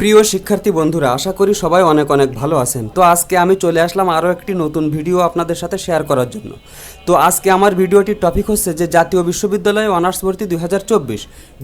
প্রিয় শিক্ষার্থী বন্ধুরা, আশা করি সবাই অনেক অনেক ভালো আছেন। তো আজকে আমি চলে আসলাম আরও একটি নতুন ভিডিও আপনাদের সাথে শেয়ার করার জন্য। তো আজকে আমার ভিডিওটির টপিক হচ্ছে যে, জাতীয় বিশ্ববিদ্যালয়ে অনার্স ভর্তি দু হাজার চব্বিশ।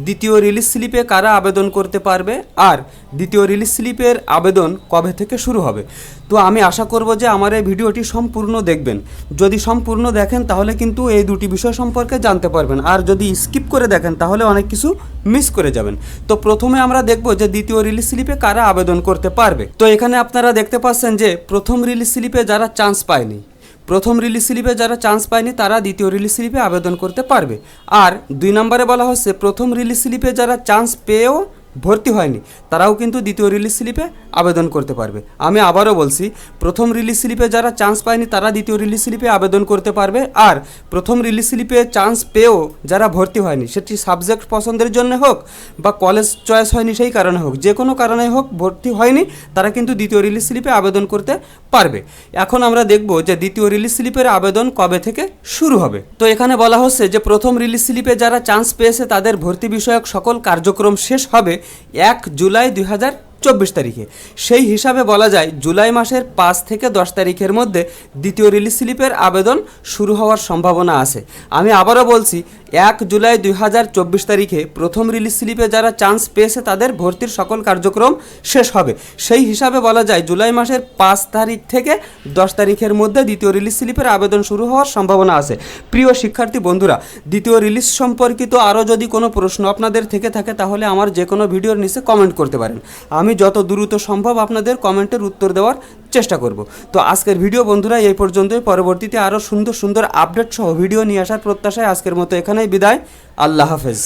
দ্বিতীয় রিলিজ স্লিপে কারা আবেদন করতে পারবে আর দ্বিতীয় রিলিজ স্লিপের আবেদন কবে থেকে শুরু হবে? তো আমি আশা করব যে, আমার এই ভিডিওটি সম্পূর্ণ দেখবেন। যদি সম্পূর্ণ দেখেন, তাহলে কিন্তু এই দুটি বিষয় সম্পর্কে জানতে পারবেন। আর যদি স্কিপ করে দেখেন, তাহলে অনেক কিছু মিস করে যাবেন। তো প্রথমে আমরা দেখব যে, দ্বিতীয় রিলিজ স্লিপে কারা আবেদন করতে পারবে? তো এখানে আপনারা দেখতে পাচ্ছেন যে প্রথম রিলিজ স্লিপে যারা চান্স পায়নি, প্রথম রিলিজ স্লিপে যারা চান্স পায়নি, তারা দ্বিতীয় রিলিজ স্লিপে আবেদন করতে পারবে। আর দুই নম্বরে বলা হচ্ছে, প্রথম রিলিজ স্লিপে যারা চান্স পেয়েও ভর্তি হয়নি। তারাও কিন্তু দ্বিতীয় রিলিজ স্লিপে আবেদন করতে পারবে। আমি আবারও বলছি, প্রথম রিলিজ স্লিপে যারা চান্স পায়নি, তারা দ্বিতীয় রিলিজ স্লিপে আবেদন করতে পারবে। আর প্রথম রিলিজ স্লিপে চান্স পেয়েও যারা ভর্তি হয়নি, সেটি সাবজেক্ট পছন্দের জন্য হোক বা কলেজ চয়েস হয়নি সেই কারণে হোক, যে কোনো কারণে হোক ভর্তি হয়নি, তারা কিন্তু দ্বিতীয় রিলিজ স্লিপে আবেদন করতে পারবে। এখন আমরা দেখব যে দ্বিতীয় রিলিজ স্লিপের আবেদন কবে থেকে শুরু হবে। তো এখানে বলা হচ্ছে যে প্রথম রিলিজ স্লিপে যারা চান্স পেয়েছে, তাদের ভর্তি বিষয়ক সকল কার্যক্রম শেষ হবে এক জুলাই দুই হাজার চব্বিশ তারিখে। সেই হিসাবে বলা যায়, জুলাই মাসের পাঁচ থেকে দশ তারিখের মধ্যে দ্বিতীয় রিলিজ স্লিপের আবেদন শুরু হওয়ার সম্ভাবনা আছে। আমি আবারও বলছি, এক জুলাই দুই হাজার চব্বিশ তারিখে প্রথম রিলিজ স্লিপে যারা চান্স পেয়েছে তাদের ভর্তির সকল কার্যক্রম শেষ হবে। সেই হিসাবে বলা যায়, জুলাই মাসের পাঁচ তারিখ থেকে দশ তারিখের মধ্যে দ্বিতীয় রিলিজ স্লিপের আবেদন শুরু হওয়ার সম্ভাবনা আছে। প্রিয় শিক্ষার্থী বন্ধুরা, দ্বিতীয় রিলিজ সম্পর্কিত আরও যদি কোনো প্রশ্ন আপনাদের থেকে থাকে, তাহলে আমার যে কোনো ভিডিওর নিচে কমেন্ট করতে পারেন। আমি যত দ্রুত সম্ভব আপনাদের কমেন্টের উত্তর দেওয়ার চেষ্টা করব। তো আজকের ভিডিও বন্ধুরা এই পর্যন্তই। পরবর্তীতে আরও সুন্দর সুন্দর আপডেট সহ ভিডিও নিয়ে আসার প্রত্যাশায় আজকের মতো এখানেই বিদায়। আল্লাহ হাফেজ।